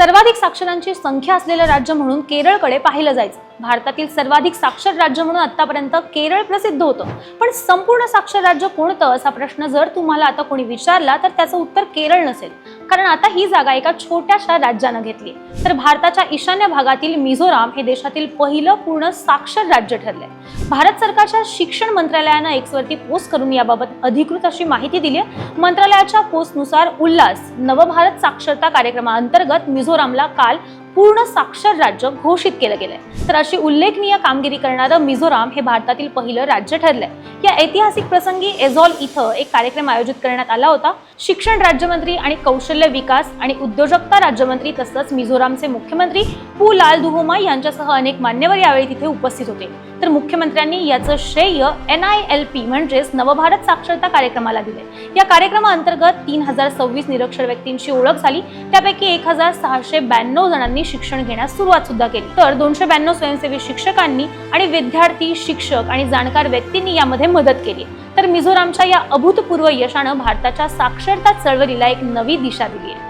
सर्वाधिक साक्षरांची संख्या असलेलं राज्य म्हणून केरळकडे पाहिलं जायचं. भारतातील सर्वाधिक साक्षर राज्य म्हणून आतापर्यंत केरळ प्रसिद्ध होतं. पण संपूर्ण साक्षर राज्य कोणतं असा प्रश्न जर तुम्हाला आता कोणी विचारला तर त्याचं उत्तर केरळ नसेल. कारण आता ही जागा एका छोट्याशा राज्यानं घेतली. तर भारताच्या ईशान्य भागातील मिझोराम हे देशातील पहिलं पूर्ण साक्षर राज्य ठरलंय. भारत सरकारच्या शिक्षण मंत्रालयानं एक्स वरती पोस्ट करून याबाबत अधिकृत अशी माहिती दिली आहे. मंत्रालयाच्या पोस्टनुसार उल्हास नवभारत साक्षरता कार्यक्रमाअंतर्गत मिझोरामला काल पूर्ण साक्षर राज्य घोषित केलं गेलंय. तर अशी उल्लेखनीय कामगिरी करणारं मिझोराम हे भारतातील पहिलं राज्य ठरलंय. या ऐतिहासिक प्रसंगी एझॉल इथं एक कार्यक्रम आयोजित करण्यात आला होता. शिक्षण राज्यमंत्री आणि कौशल्य विकास आणि उद्योजकता राज्यमंत्री तसंच मिझोरामचे मुख्यमंत्री पू लाल दुहोमा यांच्यासह अनेक मान्यवर यावेळी तिथे उपस्थित होते. तर मुख्यमंत्र्यांनी याचं श्रेय एन आय एल पी म्हणजेच नवभारत साक्षरता कार्यक्रमाला दिले या कार्यक्रमाअंतर्गत तीन हजार सव्वीस निरक्षर व्यक्तींची ओळख झाली. त्यापैकी एक हजार सहाशे ब्याण्णव जणांनी शिक्षण घेण्यास सुरुवात सुद्धा केली. तर दोनशे ब्याण्णव स्वयंसेवी शिक्षकांनी आणि विद्यार्थी शिक्षक आणि जाणकार व्यक्तींनी यामध्ये मदत केली. तर मिझोरामच्या या अभूतपूर्व यशानं भारताच्या साक्षरता चळवळीला एक नवी दिशा दिली आहे.